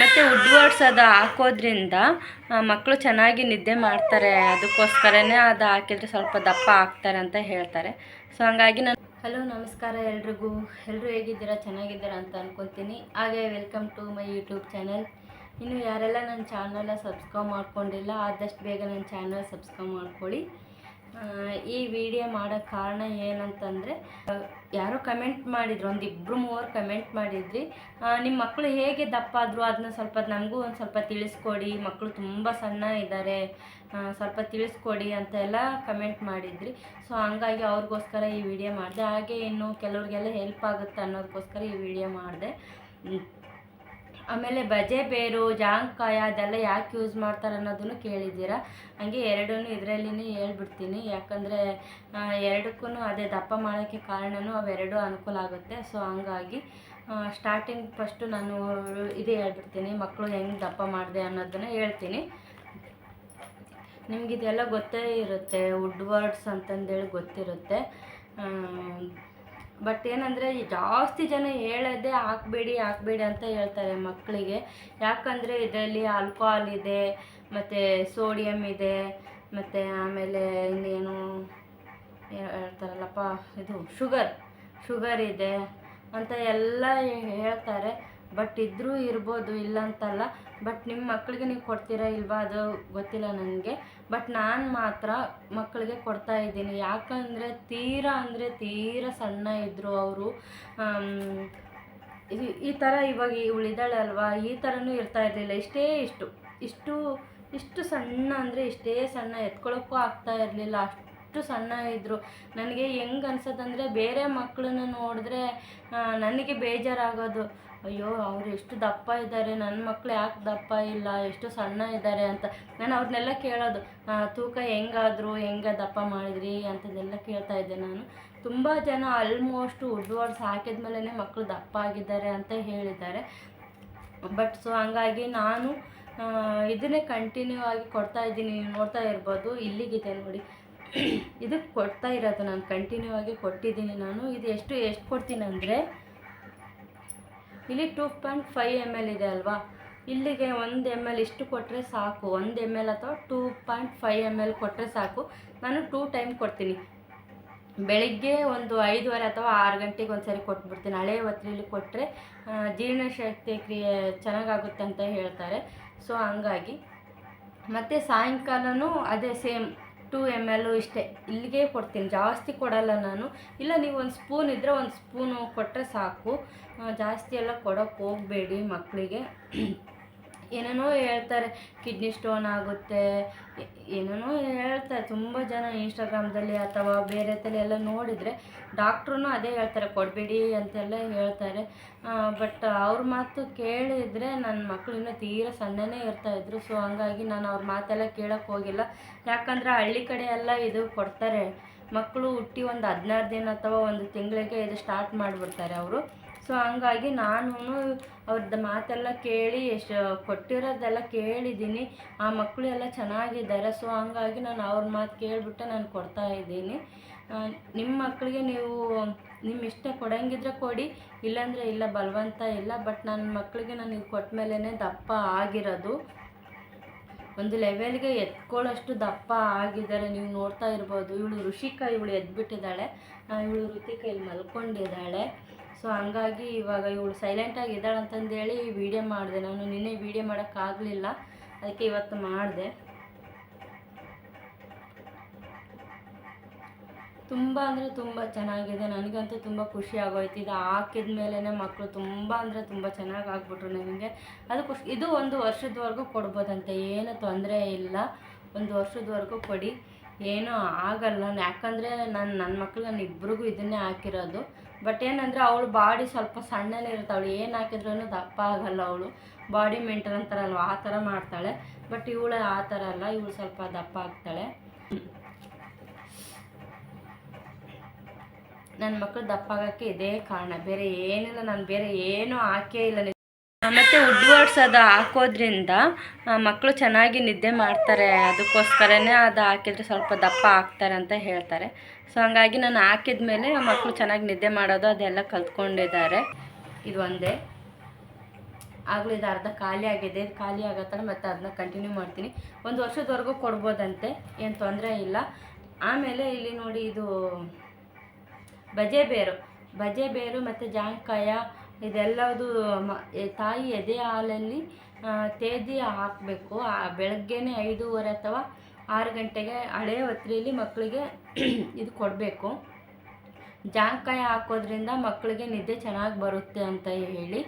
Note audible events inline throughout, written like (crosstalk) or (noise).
ಮತ್ತು wood words ಅದು ಹಾಕೋದ್ರಿಂದ ಮಕ್ಕಳು ಚೆನ್ನಾಗಿ ನಿದ್ದೆ ಮಾಡ್ತಾರೆ. ಅದಕ್ಕೋಸ್ಕರನೇ ಅದು ಹಾಕಿದರೆ ಸ್ವಲ್ಪ ದಪ್ಪ ಆಗ್ತಾರೆ ಅಂತ ಹೇಳ್ತಾರೆ. ಸೊ ಹಂಗಾಗಿ ನಾನು ಹಲೋ ನಮಸ್ಕಾರ ಎಲ್ರಿಗೂ. ಎಲ್ಲರೂ ಹೇಗಿದ್ದೀರಾ? ಚೆನ್ನಾಗಿದ್ದೀರಾ ಅಂತ ಅಂದ್ಕೊಳ್ತೀನಿ ಹಾಗೆ welcome to my YouTube channel ಇನ್ನು ಯಾರೆಲ್ಲ ನನ್ನ ಚಾನಲ್ನ ಸಬ್ಸ್ಕ್ರೈಬ್ ಮಾಡ್ಕೊಂಡಿಲ್ಲ, ಆದಷ್ಟು ಬೇಗ ನನ್ನ ಚಾನಲ್ ಸಬ್ಸ್ಕ್ರೈಬ್ ಮಾಡ್ಕೊಳ್ಳಿ. ಈ ವಿಡಿಯೋ ಮಾಡೋ ಕಾರಣ ಏನಂತಂದರೆ ಯಾರೋ ಕಮೆಂಟ್ ಮಾಡಿದ್ರು ಒಂದು ಇಬ್ಬರು ಮೂವರು ಕಮೆಂಟ್ ಮಾಡಿದ್ರಿ. ನಿಮ್ಮ ಮಕ್ಕಳು ಹೇಗೆ ದಪ್ಪ ಆದರು ಅದನ್ನ ಸ್ವಲ್ಪ ನಮಗೂ ಒಂದು ಸ್ವಲ್ಪ ತಿಳಿಸ್ಕೊಡಿ. ಮಕ್ಕಳು ತುಂಬ ಸಣ್ಣ ಇದ್ದಾರೆ ಸ್ವಲ್ಪ ತಿಳಿಸ್ಕೊಡಿ ಅಂತ ಎಲ್ಲ ಕಮೆಂಟ್ ಮಾಡಿದ್ರಿ. ಸೊ ಹಂಗಾಗಿ ಅವ್ರಿಗೋಸ್ಕರ ಈ ವಿಡಿಯೋ ಮಾಡಿದೆ. ಹಾಗೆ ಇನ್ನು ಕೆಲವ್ರಿಗೆಲ್ಲ ಹೆಲ್ಪ್ ಆಗುತ್ತೆ ಅನ್ನೋದಕ್ಕೋಸ್ಕರ ಈ ವಿಡಿಯೋ ಮಾಡಿದೆ. ಆಮೇಲೆ ಬಜೆ ಬೇರು ಜಾಂಕಾಯ ಅದೆಲ್ಲ ಯಾಕೆ ಯೂಸ್ ಮಾಡ್ತಾರೆ ಅನ್ನೋದನ್ನು ಕೇಳಿದ್ದೀರಾ? ಹಂಗೆ ಎರಡೂ ಇದರಲ್ಲಿನೇ ಹೇಳ್ಬಿಡ್ತೀನಿ. ಯಾಕಂದರೆ ಎರಡಕ್ಕೂ ಅದೇ ದಪ್ಪ ಮಾಡೋಕ್ಕೆ ಕಾರಣನೂ ಅವೆರಡೂ ಅನುಕೂಲ ಆಗುತ್ತೆ. ಸೊ ಹಂಗಾಗಿ ಸ್ಟಾರ್ಟಿಂಗ್ ಫಸ್ಟು ನಾನು ಇದೇ ಹೇಳ್ಬಿಡ್ತೀನಿ. ಮಕ್ಕಳು ಹೆಂಗೆ ದಪ್ಪ ಮಾಡಿದೆ ಅನ್ನೋದನ್ನು ಹೇಳ್ತೀನಿ. ನಿಮಗಿದೆಲ್ಲ ಗೊತ್ತೇ ಇರುತ್ತೆ. ವುಡ್ ವರ್ಡ್ಸ್ ಅಂತಂದೇಳಿ ಗೊತ್ತಿರುತ್ತೆ. ಬಟ್ ಏನಂದರೆ ಜಾಸ್ತಿ ಜನ ಹೇಳೋದೇ ಹಾಕ್ಬೇಡಿ ಹಾಕ್ಬೇಡಿ ಅಂತ ಹೇಳ್ತಾರೆ ಮಕ್ಕಳಿಗೆ. ಯಾಕಂದರೆ ಇದರಲ್ಲಿ ಆಲ್ಕೋಹಾಲ್ ಇದೆ, ಮತ್ತು ಸೋಡಿಯಂ ಇದೆ, ಮತ್ತು ಆಮೇಲೆ ಇನ್ನೇನು ಹೇಳ್ತಾರಲ್ಲಪ್ಪ, ಇದು ಶುಗರ್ ಶುಗರ್ ಇದೆ ಅಂತ ಎಲ್ಲ ಹೇಳ್ತಾರೆ. ಬಟ್ ಇದ್ರೂ ಇರ್ಬೋದು ಇಲ್ಲ ಅಂತಲ್ಲ ಬಟ್ ನಿಮ್ಮ ಮಕ್ಕಳಿಗೆ ನೀವು ಕೊಡ್ತೀರಾ ಇಲ್ವಾ ಅದು ಗೊತ್ತಿಲ್ಲ ನನಗೆ ಬಟ್ ನಾನು ಮಾತ್ರ ಮಕ್ಕಳಿಗೆ ಕೊಡ್ತಾ ಇದ್ದೀನಿ. ಯಾಕಂದರೆ ತೀರಾ ಅಂದರೆ ತೀರಾ ಸಣ್ಣ ಇದ್ದರು ಅವರು. ಇದು ಈ ಥರ ಇವಾಗ ಉಳಿದಾಳೆ ಅಲ್ವಾ, ಈ ಥರನೂ ಇರ್ತಾ ಇರಲಿಲ್ಲ. ಇಷ್ಟೇ ಇಷ್ಟು. ಇಷ್ಟು ಇಷ್ಟು ಸಣ್ಣ ಅಂದರೆ ಇಷ್ಟೇ ಸಣ್ಣ ಎತ್ಕೊಳ್ಳೋಕ್ಕೂ ಆಗ್ತಾ ಇರಲಿಲ್ಲ. ಅಷ್ಟು ಸಣ್ಣ ಇದ್ದರು ನನಗೆ ಹೆಂಗೆ ಅನ್ಸೋದಂದರೆ ಬೇರೆ ಮಕ್ಕಳನ್ನ ನೋಡಿದ್ರೆ ನನಗೆ ಬೇಜಾರಾಗೋದು. ಅಯ್ಯೋ, ಅವ್ರು ಎಷ್ಟು ದಪ್ಪ ಇದ್ದಾರೆ ನನ್ನ ಮಕ್ಕಳು ಯಾಕೆ ದಪ್ಪ ಇಲ್ಲ, ಎಷ್ಟು ಸಣ್ಣ ಇದ್ದಾರೆ ಅಂತ. ನಾನು ಅವ್ರನ್ನೆಲ್ಲ ಕೇಳೋದು ತೂಕ ಹೆಂಗಾದ್ರು, ಹೆಂಗೆ ದಪ್ಪ ಮಾಡಿದ್ರಿ? ಅಂತದೆಲ್ಲ ಕೇಳ್ತಾ ಇದ್ದೆ ನಾನು. ತುಂಬ ಜನ ಆಲ್ಮೋಸ್ಟ್ ವುಡ್ ವರ್ಡ್ಸ್ ಹಾಕಿದ ಮೇಲೇ ಮಕ್ಕಳು ದಪ್ಪ ಆಗಿದ್ದಾರೆ ಅಂತ ಹೇಳಿದ್ದಾರೆ. ಬಟ್ ಸೊ ಹಂಗಾಗಿ ನಾನು ಇದನ್ನೇ ಕಂಟಿನ್ಯೂ ಆಗಿ ಕೊಡ್ತಾ ಇದ್ದೀನಿ, ನೋಡ್ತಾ ಇರ್ಬೋದು, ಇಲ್ಲಿಗಿದೆ ನೋಡಿ. (coughs) ಇದಕ್ಕೆ ಕೊಡ್ತಾ ಇರೋದು ನಾನು ಕಂಟಿನ್ಯೂ ಆಗಿ ಕೊಟ್ಟಿದ್ದೀನಿ ನಾನು. ಇದು ಎಷ್ಟು ಎಷ್ಟು ಕೊಡ್ತೀನಿ ಅಂದರೆ ಇಲ್ಲಿ two point five M L ಇದೆ ಅಲ್ವಾ? ಇಲ್ಲಿಗೆ ಒಂದು ಎಂ ಎಲ್ ಇಷ್ಟು ಕೊಟ್ಟರೆ ಸಾಕು. ಒಂದು ಎಂ ಎಲ್ ಅಥವಾ two point five M L ಕೊಟ್ಟರೆ ಸಾಕು. ನಾನು ಟೂ ಟೈಮ್ ಕೊಡ್ತೀನಿ. ಬೆಳಿಗ್ಗೆ ಒಂದು ಐದುವರೆ ಅಥವಾ ಆರು ಗಂಟೆಗೆ ಒಂದು ಸರಿ ಕೊಟ್ಬಿಡ್ತೀನಿ. ಹಳೆ ಹೊತ್ತಲ್ಲಿ ಕೊಟ್ಟರೆ ಜೀರ್ಣಶಕ್ತಿ ಕ್ರಿಯೆ ಚೆನ್ನಾಗಾಗುತ್ತೆ ಅಂತ ಹೇಳ್ತಾರೆ. ಸೊ ಹಂಗಾಗಿ. ಮತ್ತು ಸಾಯಂಕಾಲವೂ ಅದೇ ಸೇಮ್ ಟೂ ಎಂ ಎಲ್ಲು ಇಷ್ಟೇ. ಇಲ್ಲಿಗೆ ಕೊಡ್ತೀನಿ. ಜಾಸ್ತಿ ಕೊಡಲ್ಲ ನಾನು. ಇಲ್ಲ, ನೀವು ಒಂದು ಸ್ಪೂನ್ ಇದ್ದರೆ ಒಂದು ಸ್ಪೂನು ಕೊಟ್ಟರೆ ಸಾಕು. ಜಾಸ್ತಿ ಎಲ್ಲ ಕೊಡೋಕ್ಕೆ ಹೋಗಬೇಡಿ ಮಕ್ಕಳಿಗೆ. ಏನೇನೋ ಹೇಳ್ತಾರೆ ಕಿಡ್ನಿ ಸ್ಟೋನ್ ಆಗುತ್ತೆ ಏನೇನೋ ಹೇಳ್ತಾರೆ. ತುಂಬ ಜನ ಇನ್ಸ್ಟಾಗ್ರಾಮ್ದಲ್ಲಿ ಅಥವಾ ಬೇರೆ ತಲೆ ಎಲ್ಲ ನೋಡಿದರೆ ಡಾಕ್ಟ್ರೂ ಅದೇ ಹೇಳ್ತಾರೆ, ಕೊಡಬೇಡಿ ಅಂತೆಲ್ಲ ಹೇಳ್ತಾರೆ. ಬಟ್ ಅವ್ರ ಮಾತು ಕೇಳಿದರೆ ನನ್ನ ಮಕ್ಕಳು ಇನ್ನೂ ತೀರಾ ಸಣ್ಣನೇ ಇರ್ತಾಯಿದ್ರು ಸೊ ಹಂಗಾಗಿ ನಾನು ಅವ್ರ ಮಾತೆಲ್ಲ ಕೇಳೋಕ್ಕೆ ಹೋಗಿಲ್ಲ. ಯಾಕಂದರೆ ಹಳ್ಳಿ ಕಡೆ ಎಲ್ಲ ಇದು ಕೊಡ್ತಾರೆ. ಮಕ್ಕಳು ಹುಟ್ಟಿ ಒಂದು ಹದಿನಾರು ದಿನ ಅಥವಾ ಒಂದು ತಿಂಗಳಿಗೆ ಇದು ಸ್ಟಾರ್ಟ್ ಮಾಡಿಬಿಡ್ತಾರೆ ಅವರು. ಸೊ ಹಂಗಾಗಿ ನಾನು ಅವ್ರದ್ದು ಮಾತೆಲ್ಲ ಕೇಳಿ, ಎಷ್ಟು ಕೊಟ್ಟಿರೋದೆಲ್ಲ ಕೇಳಿದ್ದೀನಿ. ಆ ಮಕ್ಕಳು ಎಲ್ಲ ಚೆನ್ನಾಗಿದ್ದಾರೆ. ಸೊ ಹಂಗಾಗಿ ನಾನು ಅವ್ರ ಮಾತು ಕೇಳಿಬಿಟ್ಟು ನಾನು ಕೊಡ್ತಾ ಇದ್ದೀನಿ. ನಿಮ್ಮ ಮಕ್ಕಳಿಗೆ ನೀವು ನಿಮ್ಮ ಇಷ್ಟ ಕೊಡಂಗಿದ್ರೆ ಕೊಡಿ. ಇಲ್ಲಾಂದರೆ ಇಲ್ಲ, ಬಲವಂತ ಇಲ್ಲ. ಬಟ್ ನನ್ನ ಮಕ್ಕಳಿಗೆ ನಾನು ಇದು ಕೊಟ್ಟ ಮೇಲೇ ದಪ್ಪ ಆಗಿರೋದು. ಒಂದು ಲೆವೆಲ್ಗೆ ಎತ್ಕೊಳ್ಳೋಷ್ಟು ದಪ್ಪ ಆಗಿದ್ದಾರೆ. ನೀವು ನೋಡ್ತಾ ಇರ್ಬೋದು. ಇವಳು ಋಷಿಕಾ, ಇವಳು ಎದ್ಬಿಟ್ಟಿದ್ದಾಳೆ. ಇವಳು ಋತಿಕ ಇಲ್ಲಿ ಮಲ್ಕೊಂಡಿದ್ದಾಳೆ. ಸೊ ಹಂಗಾಗಿ ಇವಾಗ ಇವಳು ಸೈಲೆಂಟಾಗಿ ಇದ್ದಾಳೆ ಅಂತಂದೇಳಿ ವೀಡಿಯೋ ಮಾಡಿದೆ. ನಾನು ನಿನ್ನೆ ವೀಡಿಯೋ ಮಾಡೋಕ್ಕಾಗಲಿಲ್ಲ ಅದಕ್ಕೆ ಇವತ್ತು ಮಾಡಿದೆ. ತುಂಬ ಅಂದರೆ ತುಂಬ ಚೆನ್ನಾಗಿದೆ. ನನಗಂತೂ ತುಂಬ ಖುಷಿ ಆಗೋಯ್ತು. ಇದು ಹಾಕಿದ ಮೇಲೇ ಮಕ್ಕಳು ತುಂಬ ಅಂದರೆ ತುಂಬ ಚೆನ್ನಾಗಿ ಆಗ್ಬಿಟ್ರು ನನಗೆ. ಅದು ಖುಷಿ ಇದು ಒಂದು ವರ್ಷದವರೆಗೂ ಕೊಡ್ಬೋದಂತೆ. ಏನು ತೊಂದರೆ ಇಲ್ಲ. ಒಂದು ವರ್ಷದವರೆಗೂ ಕೊಡಿ. ಏನೂ ಆಗಲ್ಲ. ಯಾಕಂದರೆ ನಾನು ನನ್ನ ಮಕ್ಕಳು ನಾನು ಇಬ್ರಿಗೂ ಇದನ್ನೇ ಹಾಕಿರೋದು. ಬಟ್ ಏನಂದರೆ ಅವಳು ಬಾಡಿ ಸ್ವಲ್ಪ ಸಣ್ಣನೇ ಇರುತ್ತೆ ಅವಳು ಏನು ಹಾಕಿದ್ರೂ ದಪ್ಪ ಆಗಲ್ಲ ಅವಳು. ಬಾಡಿ ಮೇಂಟೈನ್ ಅಂತಾರಲ್ವ, ಆ ಥರ ಮಾಡ್ತಾಳೆ. ಬಟ್ ಇವಳು ಆ ಥರ ಅಲ್ಲ, ಇವಳು ಸ್ವಲ್ಪ ದಪ್ಪ ಆಗ್ತಾಳೆ. ನನ್ನ ಮಕ್ಕಳು ದಪ್ಪ ಆಗೋಕ್ಕೆ ಇದೇ ಕಾರಣ. ಬೇರೆ ಏನಿಲ್ಲ, ನಾನು ಬೇರೆ ಏನೂ ಹಾಕೇ ಇಲ್ಲ. ಮತ್ತು ವುಡ್ ಅದು ಹಾಕೋದ್ರಿಂದ ಮಕ್ಕಳು ಚೆನ್ನಾಗಿ ನಿದ್ದೆ ಮಾಡ್ತಾರೆ. ಅದಕ್ಕೋಸ್ಕರನೇ ಅದು ಹಾಕಿದ್ರೆ ಸ್ವಲ್ಪ ದಪ್ಪ ಆಗ್ತಾರೆ ಅಂತ ಹೇಳ್ತಾರೆ. ಸೊ ಹಂಗಾಗಿ ನಾನು ಹಾಕಿದ ಮೇಲೆ ಮಕ್ಕಳು ಚೆನ್ನಾಗಿ ನಿದ್ದೆ ಮಾಡೋದು, ಅದೆಲ್ಲ ಕಲ್ತ್ಕೊಂಡಿದ್ದಾರೆ. ಇದು ಒಂದೇ. ಆಗಲೂ ಇದು ಅರ್ಧ ಖಾಲಿ ಆಗಿದೆ. ಖಾಲಿ ಆಗತ್ತಲ್ಲ ಮತ್ತು ಅದನ್ನ ಕಂಟಿನ್ಯೂ ಮಾಡ್ತೀನಿ. ಒಂದು ವರ್ಷದವರೆಗೂ ಕೊಡ್ಬೋದಂತೆ. ಏನು ತೊಂದರೆ ಇಲ್ಲ. ಆಮೇಲೆ ಇಲ್ಲಿ ನೋಡಿ ಇದು ಬಜೆ ಬೇರು. ಬಜೆ ಬೇರು ಮತ್ತು ಜಾಂಕಾಯ, ಇದೆಲ್ಲದು ಮ ತಾಯಿ ಎದೆ ಹಾಲಲ್ಲಿ ತೇದಿ ಹಾಕಬೇಕು. ಬೆಳಗ್ಗೆನೇ ಐದೂವರೆ ಅಥವಾ ಆರು ಗಂಟೆಗೆ ಹಳೆ ಹೊತ್ತಿಲಿ ಮಕ್ಕಳಿಗೆ (clears throat) ಇದು ಕೊಡಬೇಕು. ಜಾಂಕಾಯಿ ಹಾಕೋದ್ರಿಂದ ಮಕ್ಕಳಿಗೆ ನಿದ್ದೆ ಚೆನ್ನಾಗಿ ಬರುತ್ತೆ ಅಂತ ಹೇಳಿ.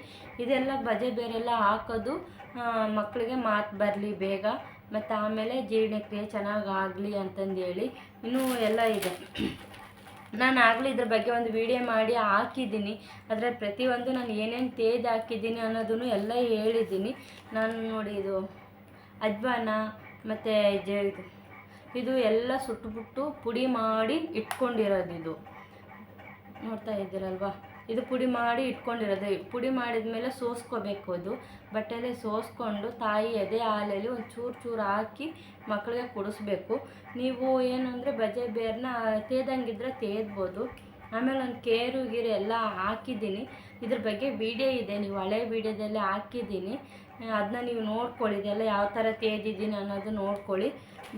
ಇದೆಲ್ಲ ಬಜೆ ಬೇರೆಲ್ಲ ಹಾಕೋದು ಮಕ್ಕಳಿಗೆ ಮಾತು ಬರಲಿ ಬೇಗ, ಮತ್ತು ಆಮೇಲೆ ಜೀರ್ಣಕ್ರಿಯೆ ಚೆನ್ನಾಗಿ ಆಗಲಿ ಅಂತಂದು ಹೇಳಿ. ಇನ್ನೂ ಎಲ್ಲ ಇದೆ. (clears throat) ನಾನು ಆಗಲಿ ಇದ್ರ ಬಗ್ಗೆ ಒಂದು ವಿಡಿಯೋ ಮಾಡಿ ಹಾಕಿದ್ದೀನಿ. ಅದರ ಪ್ರತಿಯೊಂದು ನಾನು ಏನೇನು ತೇದು ಹಾಕಿದ್ದೀನಿ ಅನ್ನೋದನ್ನು ಎಲ್ಲ ಹೇಳಿದ್ದೀನಿ. ನಾನು ನೋಡಿ ಇದು, ಅಜ್ವಾನ ಮತ್ತು ಜ ಇದು- ಎಲ್ಲ ಸುಟ್ಟುಬಿಟ್ಟು ಪುಡಿ ಮಾಡಿ ಇಟ್ಕೊಂಡಿರೋದು ಇದು. ನೋಡ್ತಾ ಇದ್ದೀರಲ್ವಾ? ಇದು ಪುಡಿ ಮಾಡಿ ಇಟ್ಕೊಂಡಿರೋದು. ಪುಡಿ ಮಾಡಿದ ಮೇಲೆ ಸೋಸ್ಕೋಬೇಕು ಅದು. ಬಟ್ಟೆಲೆ ಸೋಸ್ಕೊಂಡು ತಾಯಿ ಎದೆ ಹಾಲಲ್ಲಿ ಒಂದು ಚೂರು ಚೂರು ಹಾಕಿ ಮಕ್ಕಳಿಗೆ ಕುಡಿಸ್ಬೇಕು. ನೀವು ಏನು ಅಂದರೆ ಬಜೆ ಬೇರನ್ನ ತೇದಂಗಿದ್ರೆ ತೇದ್ಬೋದು. ಆಮೇಲೆ ಒಂದು ಕೇರು ಗೀರು ಎಲ್ಲ ಹಾಕಿದ್ದೀನಿ. ಇದ್ರ ಬಗ್ಗೆ ವಿಡಿಯೋ ಇದೆ, ನೀವು ಹಳೆ ವಿಡಿಯೋದಲ್ಲಿ ಹಾಕಿದ್ದೀನಿ. ಅದನ್ನ ನೀವು ನೋಡ್ಕೊಳ್ಳಿ, ಇದೆಲ್ಲ ಯಾವ ಥರ ತೇದಿದ್ದೀನಿ ಅನ್ನೋದು ನೋಡ್ಕೊಳ್ಳಿ.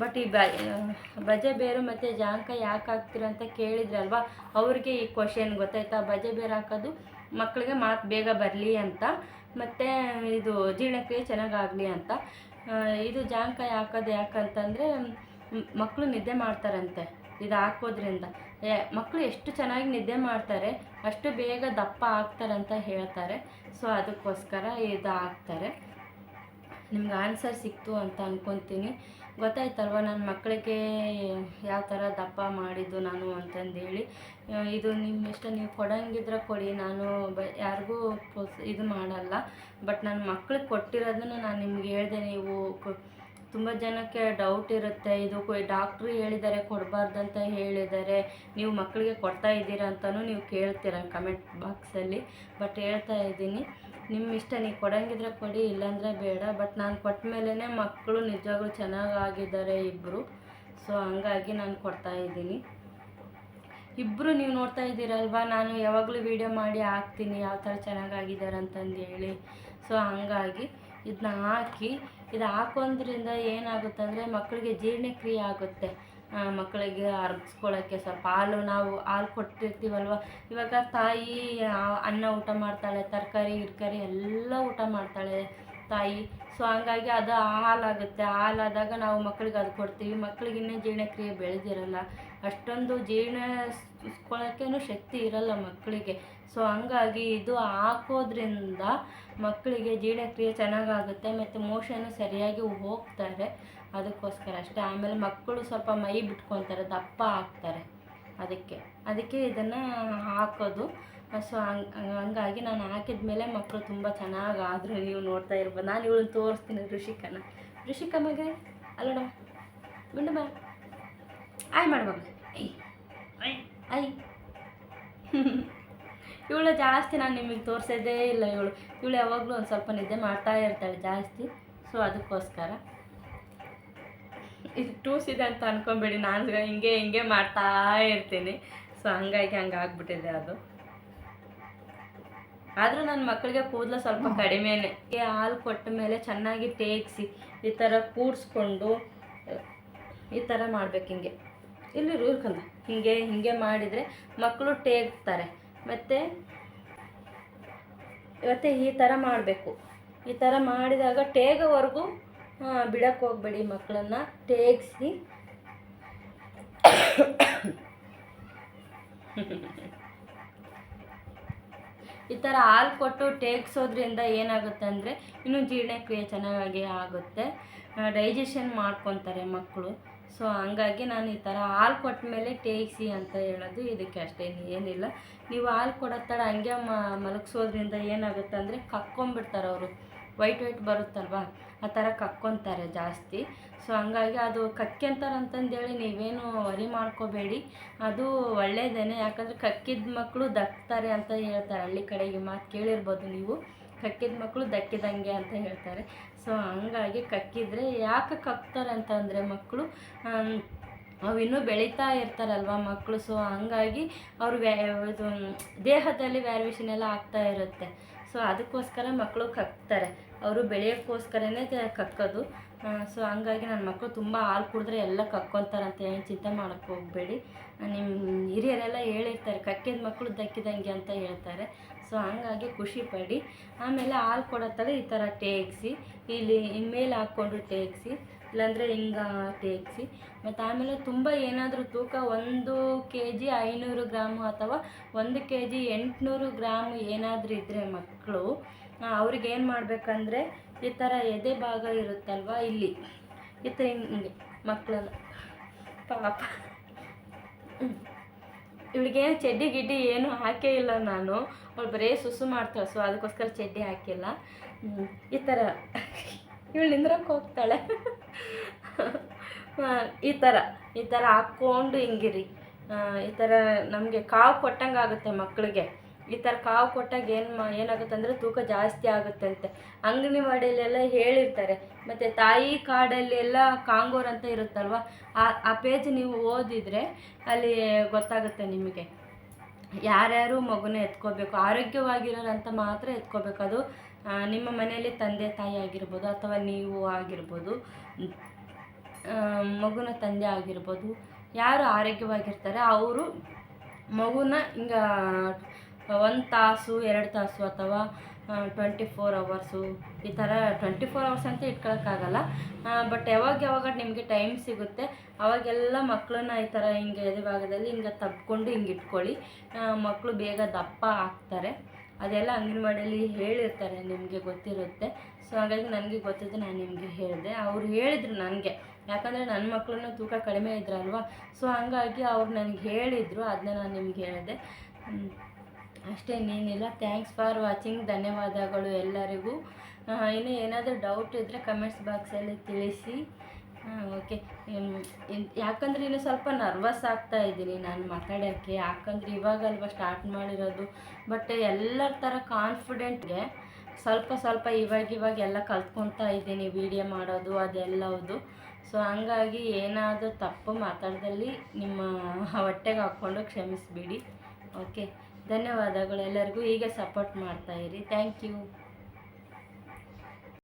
ಬಟ್ ಈ ಬಜೆ ಬೇರು ಮತ್ತು ಜಾಂಕ ಯಾಕೆ ಹಾಕ್ತೀರ ಅಂತ ಕೇಳಿದ್ರಲ್ವಾ? ಅವ್ರಿಗೆ ಈ ಕ್ವಶನ್ ಗೊತ್ತಾಯ್ತಾ? ಬಜೆ ಬೇರು ಹಾಕೋದು ಮಕ್ಕಳಿಗೆ ಮಾತು ಬೇಗ ಬರಲಿ ಅಂತ, ಮತ್ತು ಇದು ಜೀರ್ಣಕ್ರಿಯೆ ಚೆನ್ನಾಗಾಗಲಿ ಅಂತ. ಇದು ಜಾಂಕಾಯಿ ಹಾಕೋದು ಯಾಕಂತಂದರೆ ಮಕ್ಕಳು ನಿದ್ದೆ ಮಾಡ್ತಾರಂತೆ. ಇದು ಹಾಕೋದ್ರಿಂದ ಮಕ್ಕಳು ಎಷ್ಟು ಚೆನ್ನಾಗಿ ನಿದ್ದೆ ಮಾಡ್ತಾರೆ, ಅಷ್ಟು ಬೇಗ ದಪ್ಪ ಆಗ್ತಾರೆ ಅಂತ ಹೇಳ್ತಾರೆ. ಸೊ, ಅದಕ್ಕೋಸ್ಕರ ಇದು ಹಾಕ್ತಾರೆ ನಿಮ್ಗೆ ಆನ್ಸರ್ ಸಿಕ್ತು ಅಂತ ಅಂದ್ಕೊತೀನಿ ಗೊತ್ತಾಯ್ತಲ್ವ ನನ್ನ ಮಕ್ಕಳಿಗೆ ಯಾವ ಥರ ದಪ್ಪ ಮಾಡಿದ್ದು ನಾನು ಅಂತಂದೇಳಿ. ಇದು ನಿಮ್ಮ ಇಷ್ಟ, ನೀವು ಕೊಡಂಗಿದ್ರೆ ಕೊಡಿ. ನಾನು ಬ, ಯಾರಿಗೂ ಇದು ಮಾಡಲ್ಲ. ಬಟ್ ನನ್ನ ಮಕ್ಳಿಗೆ ಕೊಟ್ಟಿರೋದನ್ನು ನಾನು ನಿಮ್ಗೆ ಹೇಳಿದೆ, ನೀವು ತುಂಬ ಜನಕ್ಕೆ ಡೌಟ್ ಇರುತ್ತೆ. ಇದು ಡಾಕ್ಟ್ರು ಹೇಳಿದ್ದಾರೆ ಕೊಡಬಾರ್ದಂತ ಹೇಳಿದ್ದಾರೆ ನೀವು ಮಕ್ಕಳಿಗೆ ಕೊಡ್ತಾ ಇದ್ದೀರಾ ಅಂತಲೂ ನೀವು ಕೇಳ್ತೀರ ಕಮೆಂಟ್ ಬಾಕ್ಸಲ್ಲಿ ಬಟ್ ಹೇಳ್ತಾ ಇದ್ದೀನಿ ನಿಮ್ಮ ಇಷ್ಟ ನೀವು ಕೊಡಂಗಿದ್ರೆ ಕೊಡಿ, ಇಲ್ಲಾಂದರೆ ಬೇಡ. ಬಟ್ ನಾನು ಕೊಟ್ಟ ಮೇಲೇ ಮಕ್ಕಳು ನಿಜವಾಗ್ಲೂ ಚೆನ್ನಾಗಾಗಿದ್ದಾರೆ ಇಬ್ಬರು ಸೊ ಹಂಗಾಗಿ ನಾನು ಕೊಡ್ತಾ ಇದ್ದೀನಿ. ಇಬ್ಬರು ನೀವು ನೋಡ್ತಾ ಇದ್ದೀರಲ್ವಾ? ನಾನು ಯಾವಾಗಲೂ ವೀಡಿಯೋ ಮಾಡಿ ಹಾಕ್ತೀನಿ ಯಾವ ಥರ ಚೆನ್ನಾಗಾಗಿದ್ದಾರೆ ಅಂತಂದು ಹೇಳಿ ಸೊ ಹಂಗಾಗಿ ಇದನ್ನ ಹಾಕಿ ಇದು ಹಾಕೋದ್ರಿಂದ ಏನಾಗುತ್ತೆ ಅಂದರೆ ಮಕ್ಕಳಿಗೆ ಜೀರ್ಣಕ್ರಿಯೆ ಆಗುತ್ತೆ. ಮಕ್ಕಳಿಗೆ ಅರ್ಗಿಸ್ಕೊಳ್ಳೋಕ್ಕೆ ಸ್ವಲ್ಪ ಹಾಲು ನಾವು ಹಾಲು ಕೊಟ್ಟಿರ್ತೀವಲ್ವ? ಇವಾಗ ತಾಯಿ ಅನ್ನ ಊಟ ಮಾಡ್ತಾಳೆ, ತರಕಾರಿ, ಗಿರ್ಕಾರಿ ಎಲ್ಲ ಊಟ ಮಾಡ್ತಾಳೆ. ತಾಯಿ. ಸೊ ಹಂಗಾಗಿ ಅದು ಹಾಲಾಗುತ್ತೆ ಹಾಲಾದಾಗ ನಾವು ಮಕ್ಕಳಿಗೆ ಅದು ಕೊಡ್ತೀವಿ. ಮಕ್ಕಳಿಗೆ ಇನ್ನೂ ಜೀರ್ಣಕ್ರಿಯೆ ಬೆಳೆದಿರಲ್ಲ. ಅಷ್ಟೊಂದು ಜೀರ್ಣಿಸ್ಕೊಳ್ಳೋಕ್ಕೇನು ಶಕ್ತಿ ಇರಲ್ಲ ಮಕ್ಕಳಿಗೆ ಸೊ ಹಂಗಾಗಿ ಇದು ಹಾಕೋದ್ರಿಂದ ಮಕ್ಕಳಿಗೆ ಜೀರ್ಣಕ್ರಿಯೆ ಚೆನ್ನಾಗಾಗುತ್ತೆ. ಮತ್ತು ಮೋಷನು ಸರಿಯಾಗಿ ಹೋಗ್ತಾರೆ. ಅದಕ್ಕೋಸ್ಕರ ಅಷ್ಟೇ. ಆಮೇಲೆ ಮಕ್ಕಳು ಸ್ವಲ್ಪ ಮೈ ಬಿಟ್ಕೊತಾರೆ. ದಪ್ಪ ಹಾಕ್ತಾರೆ ಅದಕ್ಕೆ. ಅದಕ್ಕೆ ಇದನ್ನು ಹಾಕೋದು. ಸೊ ಹಂಗ ಹಂಗಾಗಿ ನಾನು ಹಾಕಿದ ಮೇಲೆ ಮಕ್ಕಳು ತುಂಬ ಚೆನ್ನಾಗಿ ಆದರು ನೀವು ನೋಡ್ತಾ ಇರ್ಬೋದು. ನಾನು ಇವಳನ್ನ ತೋರಿಸ್ತೀನಿ ಋಷಿಕನ ಋಷಿಕ ಮಗ ಅಲ್ಲೋಣ ಬಿಂಡು ಆಯ್ ಮಾಡುವಾಗ ಐ ಐ ಇವಳು ಜಾಸ್ತಿ ನಾನು ನಿಮಗೆ ತೋರಿಸೋದೇ ಇಲ್ಲ ಇವಳು. ಇವಳು ಯಾವಾಗಲೂ ಒಂದು ಸ್ವಲ್ಪ ನಿದ್ದೆ ಮಾಡ್ತಾ ಇರ್ತಾಳೆ ಜಾಸ್ತಿ. ಸೊ ಅದಕ್ಕೋಸ್ಕರ. ಇದು ಟೂಸ್ ಇದೆ ಅಂತ ಅನ್ಕೊಂಬೇಡಿ. ನಾನು ಹಿಂಗೆ ಹಿಂಗೆ ಮಾಡ್ತಾ ಇರ್ತೀನಿ. ಸೊ ಹಂಗಾಗಿ ಹಂಗೆ ಆಗ್ಬಿಟ್ಟಿದೆ ಅದು. ಆದರೂ ನನ್ನ ಮಕ್ಕಳಿಗೆ ಕೂದಲು ಸ್ವಲ್ಪ ಕಡಿಮೆನೆ. ಈ ಹಾಲು ಕೊಟ್ಟ ಮೇಲೆ ಚೆನ್ನಾಗಿ ತೇಗಿಸಿ ಈ ಥರ ಕೂಡಿಸ್ಕೊಂಡು ಈ ಥರ ಮಾಡ್ಬೇಕು ಹಿಂಗೆ. ಇಲ್ಲಿ ರೂಲ್ಕಂದ ಹಿಂಗೆ ಹಿಂಗೆ ಮಾಡಿದರೆ ಮಕ್ಕಳು ಟೇಗ್ತಾರೆ ಮತ್ತು ಇವತ್ತೆ ಈ ಥರ ಮಾಡಬೇಕು. ಈ ಥರ ಮಾಡಿದಾಗ ಟೇಗೋವರೆಗೂ ಬಿಡಕ್ಕೆ ಹೋಗ್ಬೇಡಿ ಮಕ್ಕಳನ್ನ ಟೇಗಿಸಿ (coughs) ಈ ಥರ ಹಾಲು ಕೊಟ್ಟು ಟೇಗ್ಸೋದ್ರಿಂದ ಏನಾಗುತ್ತೆ ಅಂದರೆ ಇನ್ನೂ ಜೀರ್ಣಕ್ರಿಯೆ ಚೆನ್ನಾಗಿ ಆಗುತ್ತೆ. ಡೈಜೆಷನ್ ಮಾಡ್ಕೊತಾರೆ ಮಕ್ಕಳು ಸೊ ಹಂಗಾಗಿ ನಾನು ಈ ಥರ ಹಾಲು ಕೊಟ್ಟ ಮೇಲೆ ಟೇಕ್ಸಿ ಅಂತ ಹೇಳೋದು ಇದಕ್ಕೆ ಅಷ್ಟೇ, ಏನಿಲ್ಲ. ನೀವು ಹಾಲು ಕೊಡೋ ತಡ ಹಂಗೆ ಮಲಗಿಸೋದ್ರಿಂದ ಏನಾಗುತ್ತೆ ಅಂದರೆ ಕಕ್ಕೊಂಬಿಡ್ತಾರೆ ಅವರು. ವೈಟ್ ವೈಟ್ ಬರುತ್ತಲ್ವಾ? ಆ ಥರ ಕಕ್ಕೊತಾರೆ ಜಾಸ್ತಿ. ಸೊ ಹಂಗಾಗಿ ಅದು ಕಕ್ಕೆಂತಾರೆ ಅಂತಂದೇಳಿ ನೀವೇನು ವರಿ ಮಾಡ್ಕೋಬೇಡಿ. ಅದು ಒಳ್ಳೇದೇನೆ. ಯಾಕಂದರೆ ಕಕ್ಕಿದ ಮಕ್ಕಳು ದಕ್ತಾರೆ ಅಂತ ಹೇಳ್ತಾರೆ. ಹಳ್ಳಿ ಕಡೆಗೆ ಮಾತು ಕೇಳಿರ್ಬೋದು ನೀವು. ಕಕ್ಕಿದ ಮಕ್ಕಳು ದಕ್ಕಿದಂಗೆ ಅಂತ ಹೇಳ್ತಾರೆ. ಸೊ ಹಂಗಾಗಿ ಕಕ್ಕಿದ್ರೆ ಯಾಕೆ ಕಕ್ತಾರೆ ಅಂತಂದರೆ ಮಕ್ಕಳು ಅವಿನ್ನೂ ಅವು ಇನ್ನೂ ಬೆಳೀತಾ ಇರ್ತಾರಲ್ವ ಮಕ್ಕಳು ಸೊ ಹಂಗಾಗಿ ಅವ್ರು ಇದು, ದೇಹದಲ್ಲಿ ವ್ಯಾಲ್ಯೂಷನ್ ಎಲ್ಲ ಆಗ್ತಾ ಇರುತ್ತೆ. ಸೊ ಅದಕ್ಕೋಸ್ಕರ ಮಕ್ಕಳು ಕಕ್ತಾರೆ. ಅವರು ಬೆಳೆಯೋಕ್ಕೋಸ್ಕರನೇ ಕಕ್ಕೋದು. ಸೊ ಹಂಗಾಗಿ ನನ್ನ ಮಕ್ಕಳು ತುಂಬ ಹಾಲು ಕುಡಿದ್ರೆ ಎಲ್ಲ ಕಕ್ಕೊತಾರಂತ. ಏನು ಚಿಂತೆ ಮಾಡೋಕ್ಕೆ ಹೋಗಬೇಡಿ. ನಿಮ್ಮ ಹಿರಿಯರೆಲ್ಲ ಹೇಳಿರ್ತಾರೆ, ಕಕ್ಕಿದ ಮಕ್ಕಳು ದಕ್ಕಿದಂಗೆ ಅಂತ ಹೇಳ್ತಾರೆ. ಸೊ ಹಂಗಾಗಿ ಖುಷಿ ಪಡಿ. ಆಮೇಲೆ ಹಾಲು ಕೊಡೋತ್ತಾಗ ಈ ಥರ ಟೇಕ್ಸಿ ಇಲ್ಲಿ ಮೇಲೆ ಹಾಕ್ಕೊಂಡು ಟೇಕ್ಸಿ ಇಲ್ಲಾಂದರೆ ಹಿಂಗೆ ಟೇಕ್ಸಿ ಮತ್ತು ಆಮೇಲೆ ತುಂಬ ಏನಾದರೂ ತೂಕ, ಒಂದು ಕೆ ಜಿ ಐನೂರು ಗ್ರಾಮು ಅಥವಾ ಒಂದು ಕೆ ಜಿ ಎಂಟುನೂರು ಗ್ರಾಮು ಏನಾದರೂ ಇದ್ದರೆ ಮಕ್ಕಳು ಅವ್ರಿಗೆ ಏನು ಮಾಡಬೇಕಂದ್ರೆ ಈ ಥರ ಎದೆ ಭಾಗ ಇರುತ್ತಲ್ವ ಇಲ್ಲಿ. ಈ ಥರ ಹಿಂಗೆ ಮಕ್ಕಳೆಲ್ಲ ಪಾಪ. ಇವಳಿಗೆ ಚಡ್ಡಿ ಗಿಡ್ಡಿ ಏನು ಹಾಕೇ ಇಲ್ಲ ನಾನು. ಅವಳು ಬರೀ ಸುಸು ಮಾಡ್ತಾಳೆ, ಸೊ ಅದಕ್ಕೋಸ್ಕರ ಚಡ್ಡಿ ಹಾಕಿಲ್ಲ. ಈ ಥರ ಇವಳು ನಿಂದ್ರಕ್ಕೆ ಹೋಗ್ತಾಳೆ. ಈ ಥರ ಈ ಥರ ಹಾಕ್ಕೊಂಡು ಹಿಂಗಿರಿ. ಈ ಥರ ನಮಗೆ ಕಾವು ಕೊಟ್ಟಂಗೆ ಆಗುತ್ತೆ ಮಕ್ಕಳಿಗೆ ಈ ಥರ ಕಾವು ಕೊಟ್ಟಾಗ ಏನು ಮಾ ಏನಾಗುತ್ತೆ ಅಂದರೆ ತೂಕ ಜಾಸ್ತಿ ಆಗುತ್ತೆ ಅಂತೆ ಅಂಗನವಾಡಿಯಲ್ಲೆಲ್ಲ ಹೇಳಿರ್ತಾರೆ. ಮತ್ತು ತಾಯಿ ಕಾಡಲ್ಲೆಲ್ಲ ಕಾಂಗೋರ್ ಅಂತ ಇರುತ್ತಲ್ವ? ಆ ಆ ಪೇಜ್ ನೀವು ಓದಿದರೆ ಅಲ್ಲಿ ಗೊತ್ತಾಗುತ್ತೆ ನಿಮಗೆ. ಯಾರ್ಯಾರು ಮಗುನ ಎತ್ಕೋಬೇಕು, ಆರೋಗ್ಯವಾಗಿರೋರಂತ ಮಾತ್ರ ಎತ್ಕೋಬೇಕು. ಅದು ನಿಮ್ಮ ಮನೆಯಲ್ಲಿ ತಂದೆ ತಾಯಿ ಆಗಿರ್ಬೋದು ಅಥವಾ ನೀವು ಆಗಿರ್ಬೋದು ಮಗುನ ತಂದೆ ಆಗಿರ್ಬೋದು, ಯಾರು ಆರೋಗ್ಯವಾಗಿರ್ತಾರೆ, ಅವರು ಮಗುನ ಹಿಂಗೆ ಒಂದು ತಾಸು, ಎರಡು ತಾಸು ಅಥವಾ ಟ್ವೆಂಟಿ ಫೋರ್ ಅವರ್ಸು ಈ ಥರ ಟ್ವೆಂಟಿ ಫೋರ್ ಅವರ್ಸ್ ಅಂತ ಇಟ್ಕೊಳಕ್ಕಾಗಲ್ಲ. ಬಟ್ ಯಾವಾಗ ಯಾವಾಗ ನಿಮಗೆ ಟೈಮ್ ಸಿಗುತ್ತೆ, ಅವಾಗೆಲ್ಲ ಮಕ್ಕಳನ್ನ ಈ ಥರ ಹಿಂಗೆ ಎದೆ ಭಾಗದಲ್ಲಿ ಹಿಂಗೆ ತಬ್ಕೊಂಡು ಹಿಂಗೆ ಇಟ್ಕೊಳ್ಳಿ. ಮಕ್ಕಳು ಬೇಗ ದಪ್ಪ ಆಗ್ತಾರೆ. ಅದೆಲ್ಲ ಅಂಗನವಾಡಿಯಲ್ಲಿ ಹೇಳಿರ್ತಾರೆ, ನಿಮಗೆ ಗೊತ್ತಿರುತ್ತೆ. ಸೊ ಹಾಗಾಗಿ ನನಗೆ ಗೊತ್ತಿದ್ದು ನಾನು ನಿಮಗೆ ಹೇಳಿದೆ. ಅವ್ರು ಹೇಳಿದರು ನನಗೆ. ಯಾಕಂದರೆ ನನ್ನ ಮಕ್ಕಳನ್ನ ತೂಕ ಕಡಿಮೆ ಇದ್ರಲ್ವ? ಸೊ ಹಂಗಾಗಿ ಅವ್ರು ನನಗೆ ಹೇಳಿದರು ಅದನ್ನ ನಾನು ನಿಮ್ಗೆ ಹೇಳಿದೆ. ಅಷ್ಟೇ, ಇನ್ನೇನಿಲ್ಲ. ಥ್ಯಾಂಕ್ಸ್ ಫಾರ್ ವಾಚಿಂಗ್ ಧನ್ಯವಾದಗಳು ಎಲ್ಲರಿಗೂ. ಇನ್ನು ಏನಾದರೂ ಡೌಟ್ ಇದ್ದರೆ ಕಮೆಂಟ್ಸ್ ಬಾಕ್ಸಲ್ಲಿ ತಿಳಿಸಿ. ಓಕೆ ಯಾಕಂದರೆ ಇನ್ನು ಸ್ವಲ್ಪ ನರ್ವಸ್ ಆಗ್ತಾ ಇದ್ದೀನಿ ನಾನು ಮಾತಾಡೋಕ್ಕೆ. ಯಾಕಂದರೆ ಇವಾಗಲ್ವ ಸ್ಟಾರ್ಟ್ ಮಾಡಿರೋದು. ಬಟ್ ಎಲ್ಲರ ಥರ ಕಾನ್ಫಿಡೆಂಟ್ಗೆ ಸ್ವಲ್ಪ ಸ್ವಲ್ಪ ಇವಾಗ ಇವಾಗ ಎಲ್ಲ ಕಲ್ತ್ಕೊತಾ ಇದ್ದೀನಿ ವಿಡಿಯೋ ಮಾಡೋದು ಅದೆಲ್ಲವುದು ಸೊ ಹಂಗಾಗಿ ಏನಾದರೂ ತಪ್ಪು ಮಾತಾಡ್ದಲ್ಲಿ ನಿಮ್ಮ ಹೊಟ್ಟೆಗೆ ಹಾಕ್ಕೊಂಡು ಕ್ಷಮಿಸಿಬಿಡಿ. ಓಕೆ ಧನ್ಯವಾದಗಳು ಎಲ್ಲರಿಗೂ. ಹೀಗೆ ಸಪೋರ್ಟ್ ಮಾಡ್ತಾಯಿರಿ ಥ್ಯಾಂಕ್ ಯು